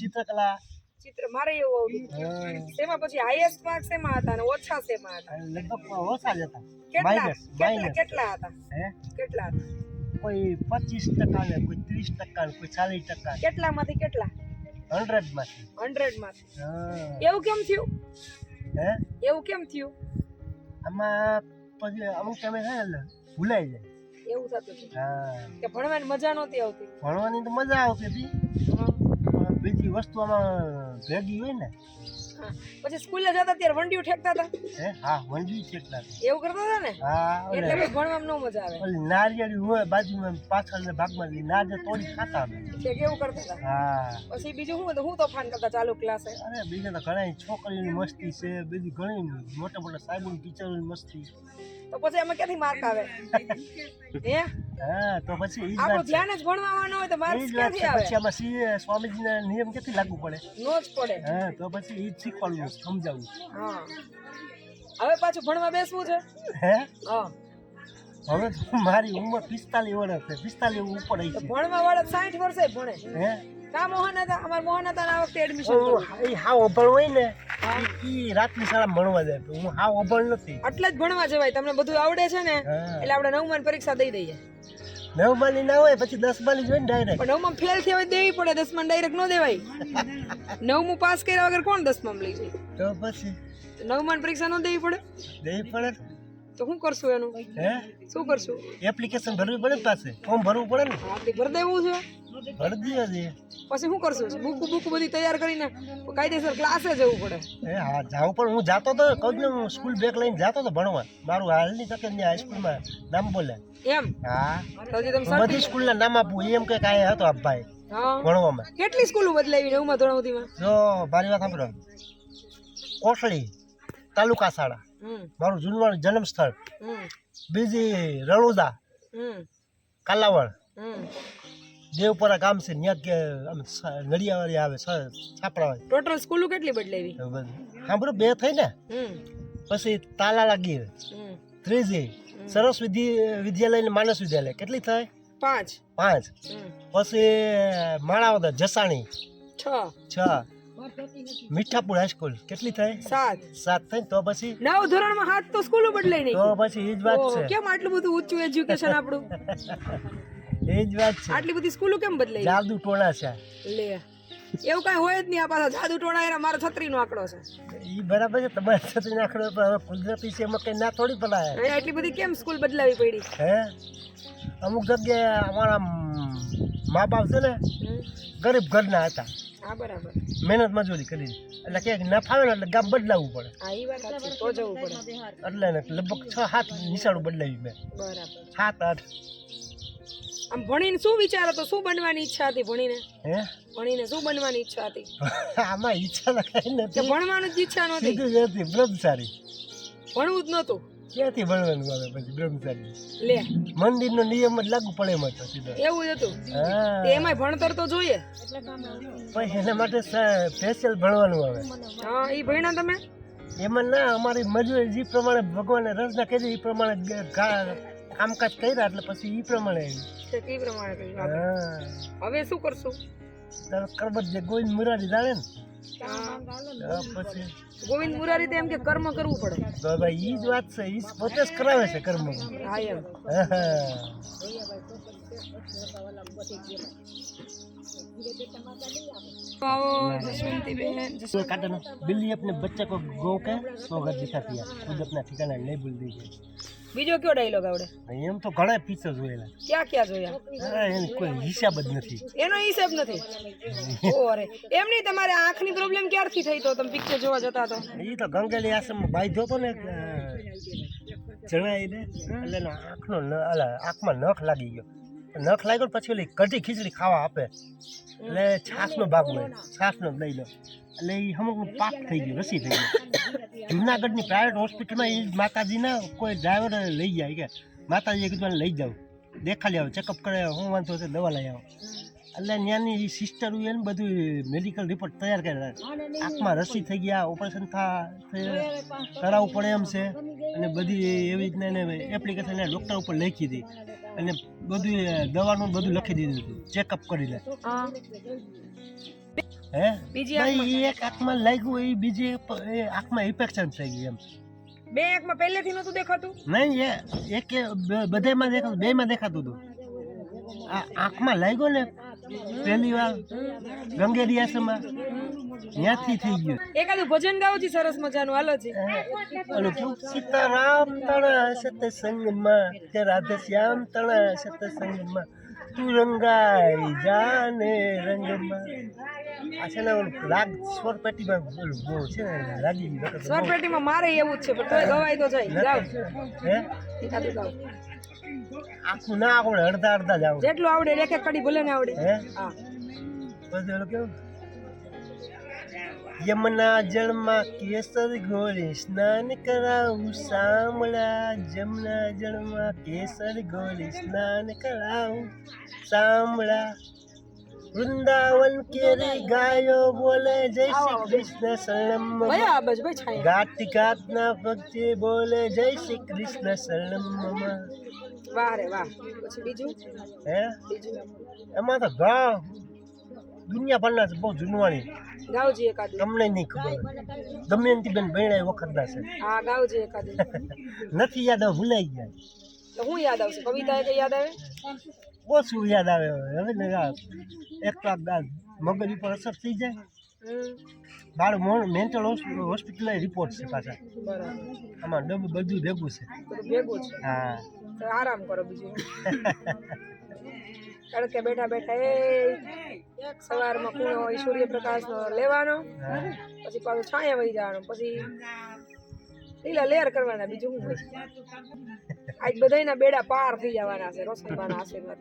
ચિત્રકલા. ચિત્ર મારે એવો તેમાં પછી હાઈએસ્ટ માર્ક્સ શેમાં હતા અને ઓછા સેમાં હતા. લગભગ ઓછા જ હતા. કેટલા? કેટલા હતા? કેટલા હતા? કોઈ પચીસ ટકા ને કોઈ ત્રીસ ટકા ને કોઈ ચાલીસ ટકા. કેટલામાંથી કેટલા? હંડ્રેડમાંથી હંડ્રેડમાંથી. એવું કેમ થયું? હે? એવું કેમ થયું? આમાં પછી અમુક ટાઈમે છે ને ભૂલાઈ જાય. એવું થતું હતું. કે ભણવાની મજા નહોતી આવતી. ભણવાની તો મજા આવતી હતી. બીજી વસ્તુ આમાં ભેગી હોય ને. પછી સ્કૂલે જતા ત્યારે વંડિયું ઠેકતા હતા હે? હા વંડી કેટલા એવું કરતા હતા ને? હા એટલે પછી ભણવામાં ન મજા આવે. ઓલી નારિયેળી હોય બાજુમાં પાછળના ભાગમાં લઈ નારિયેળ તોડી ખાતા અમે. કે કેવું કરતા હતા હા. પછી બીજું શું હતું હું તોફાન કરતા ચાલુ ક્લાસે અરે બીજા તો ઘણા છોકરીની મસ્તી છે બીજી ઘણી મોટા મોટા સાહેબની ટીચરોની મસ્તી. તો પછી એમાં ક્યાંથી માર્ક આવે? હે? હા તો પછી ઈ આપણું ધ્યાન જ ભણવામાં હોય તો માર્ક્સ ક્યાંથી આવે? પછી આમાં સી સ્વામીજીના નિયમ ક્યાંથી લાગુ પડે? નો જ પડે. હા તો પછી ઈ જ શીખવાડવું સમજાવવું હા. હવે પાછું ભણવા બેસવું છે? હે? હા. હવે મારી ઉંમર પિસ્તાલીસ વર્ષ છે પિસ્તાલીસ ઉપર તો છે ભણવા વાળા સાઠ વર્ષે ભણે. હે? કા મોહન હતા અમારા મોહન હતા આ વખતે એડમિશન હું હાવ હોય ને. ઈ- રાતની શાળા ભણવા જાય હું હાવ અભણ નથી. આટલા જ ભણવા જવાય તમને બધું આવડે છે ને એટલે આપણે નવમાની પરીક્ષા દઈ દઈએ. નવ માની ના હોય પછી દસ માની જોઈએ ને ડાયરેક્ટ પણ નવમાં ફેલ થયા હોય દેવી પડે દસમાં ડાયરેક્ટ ન દેવાય. નવમું પાસ કર્યા વગર કોણ દસમાં લઈ જાય? તો પછી? નવમાની પરીક્ષા ન દેવી પડે? દેવી પડે તો શું કરશું એનું? હે? શું કરશું? એપ્લિકેશન ભરવી પડે ને પાસે? ફોર્મ ભરવું પડે ને? આપણે ભરી દેવું છે. ભરી દઈએ છે. પછી શું કરશું? બુક બુક બધી તૈયાર કરીને કાયદેસર ક્લાસે જવું પડે. એ હા જાવું પણ હું જાતો તો કહું ને હું સ્કૂલ બેગ લઈને જાતો તો ભણવા. મારું હાલની તકે ને હાઈસ્કૂલમાં નામ બોલે. એમ? હા. તો બધી સ્કૂલના નામ આપું એમ કે કાંઈ હતો આપભાઈ ભાઈ ભણવામાં. કેટલી સ્કૂલો બદલાવી નવમાં ધોરણ સુધીમાં? જો મારી વાત સાંભળો. કોટલી તાલુકા શાળા. મારું જૂનવાડ જન્મ સ્થળ બીજી રણુદા કાલાવડ. હમ. દેવપરા ગામ છે ત્યાં કે નડિયાવાળી આવે છાપરાવાળી ટોટલ સ્કૂલો કેટલી બદલાવી? સાંભળો બે થઈ ને. પછી તાલાલા ગીર. ત્રીજી સરસ વિધિ વિદ્યાલય ને માનસ વિદ્યાલય. કેટલી થાય? પાંચ. પાંચ. પછી માણાવદર જસાણી. છ. છ. મીઠાપુર હાઈસ્કૂલ કેટલી થાય? સાત. સાત થાય તો પછી? નવ ધોરણમાં હાથ તો સ્કૂલ બદલાઈ તો પછી એ જ વાત છે. કેમ આટલું બધું ઊંચું એજ્યુકેશન આપણું? એ જ વાત છે. આટલી બધી સ્કૂલો કેમ બદલાઈ જાદુ ટોળા છે. લે એવું કઈ હોય જ નહીં આ પાછા. જાદુ ટોળા એના મારો છત્રી નો આંકડો છે. એ બરાબર છે તમારે છત્રી નાખડો પણ હવે કુદરતી છે એમાં કઈ ના થોડી હવે આટલી બધી કેમ સ્કૂલ બદલાવી પડી? હે? અમુક જગ્યાએ અમારા મા બાપ છે ને ગરીબ ઘરના હતા. હા બરાબર. મહેનત મજૂરી કરી એટલે ક્યાંક ના ફાવે ને એટલે ગામ બદલાવવું પડે. હા એ વાત સાચી તો જવું પડે. એટલે લગભગ છ સાત નિશાળું બદલાવી મેં. બરાબર. સાત આઠ. આમ ભણીને શું વિચારો તો શું બનવાની ઈચ્છા હતી ભણીને? હે? ભણીને શું બનવાની ઈચ્છા હતી? આમાં ઈચ્છા કઈ નથી. ભણવાનું જ ઈચ્છા નહોતી? સીધું હતી બ્રહ્મચારી ભણવું જ નહોતું? ક્યાંથી ભણવાનું આવે પછી બ્રહ્મચારી? લે. મંદિરનો નિયમ જ લાગુ પડે એમ હતો સીધો. એવું હતું. હા. એમાંય ભણતર તો જોઈએ. પછી એના માટે સ્પેશિયલ ભણવાનું આવે. હા એ ભણ્યા તમે? એમાં ના અમારી મજૂરી જે પ્રમાણે ભગવાને રચના કરી એ પ્રમાણે કામકાજ કર્યા એટલે પછી એ પ્રમાણે હા. હવે શું કરશું? કરબત જે ગોવિંદ મુરારી જાણે ને? પછી ગોવિંદ મુરારી તો એમ કે કર્મ કરવું પડે તો ભાઈ ઈ જ વાત છે ઈ જ પોતે જ કરાવે છે કર્મ હા એમ આવો જસવંતીબેન જસ- तो काटन बिल्ली अपने बच्चे को गौ के सौ घर दिखाती है खुद अपना ठिकाना नहीं भूल दीजिए બીજો કયો ડાયલોગ આવડે એમ તો ઘણા પિક્ચર જોયેલા ક્યાં ક્યાં જોયા હા, એનો કોઈ હિસાબ જ નથી એનો હિસાબ નથી ઓરે એમ નહીં તમારે આંખની પ્રોબ્લેમ ક્યારથી થઈ તો તમે પિક્ચર જોવા જતા એ તો ગંગેલી આશ્રમ ભાઈ જોતો ને જણાવીને એટલે આંખનો આંખમાં નખ લાગી ગયો. નખ લાગ્યો પછી ઓલી કઢી ખીચડી ખાવા આપે. એટલે છાસનો ભાગ હોય છાસનો જ લઈ લો. એટલે એ અમુક પાક થઈ ગયું રસી થઈ ગયું. જુનાગઢની પ્રાઇવેટ હોસ્પિટલમાં એ માતાજીના કોઈ ડ્રાઈવર લઈ જાય કે માતાજીએ કીધું લઈ જાઉં. દેખાડી આવો ચેકઅપ કરે હું વાંધો છે દવા લઈ આવો. એટલે ત્યાંની સિસ્ટર એને બધું મેડિકલ રિપોર્ટ તૈયાર કર્યા આંખમાં રસી થઈ ગયા ઓપરેશન થા કરાવવું પડે એમ છે. અને બધી એવી રીતના એને એપ્લિકેશન ડૉક્ટર ઉપર લખી હતી અને બધું દવાનું બધું લખી દીધું હતું. ચેકઅપ કરી લે. હે. બીજી એક આંખમાં લાગ્યું એ બીજી આંખમાં ઇન્ફેક્શન થઈ ગયું એમ. બે આંખમાં પહેલેથી નહોતું દેખાતું? નહીં એ એક બધામાં દેખાતું બેમાં દેખાતું હતું. આ આંખમાં લાગ્યો ને પહેલી વાર ગંગેરી આશ્રમમાં ત્યાંથી થઈ ગયું. એકાદું ભજન ગાવું છે સરસ મજાનું. હાલો છે ઓલું કેવું સીતારામ તણા સતસંગમાં તે રાધે શ્યામ તણા સતસંગમાં તું રંગાઈ જાને રંગમાં. આ છે ને ઓલું રાગ સ્વર પેટીમાં ઓલું બહુ છે ને તો સ્વર પેટીમાં મારે એવું જ છે પણ તોય ગવાય તો જાય. ગાવ હે? એકાદું ગાવ આખું ના આવડે અડધા અડધા જ આવડે. જેટલું આવડે એક એક કડી ભલે ને આવડે. હે? પછી ઓલું કેવું યમના જળમાં કેસર ગોરી સ્નાન કરાવું સાંભળા જમના જળમાં કેસર ગોરી સ્નાન કરાવું સાંભળા વૃંદાવન કેરી ગાયો બોલે જય શ્રી કૃષ્ણ શરણમ. ગાત ગાત ના ભક્તિ બોલે જય શ્રી કૃષ્ણ શરણમ વાહ રે વાહ. પછી બીજું? હે? એમાં તો ગા દુનિયા ભરના છે બહુ જૂનવાણી. ગાવજી એકાદ. તમને નહીં ખબર દમયંતી બેન ભણાય વખતના છે. હા ગાવજી એકાદ. નથી યાદ ભૂલાઈ ગયા. તો હું યાદ આવશે? કવિતા એ યાદ આવે? ઓછું યાદ આવે હવે ને એક તો આ મગજ ઉપર અસર થઈ જાય. બાળ બાળ મેન્ટલ હોસ્પિટલ રિપોર્ટ છે પાછા. આમાં ડબ બધું ભેગું છે. ભેગું છે? હા. આરામ કરો બીજું. કારણ કે બેઠા બેઠા એ સવારમાં કુણો હોય સૂર્યપ્રકાશ લેવાનો પછી પાછું છાયા વહી જવાનું પછી લીલા લેર કરવાના બીજું શું આજ બધાયના બેડા પાર થઈ જવાના છે રોશનબાના આશીર્વાદ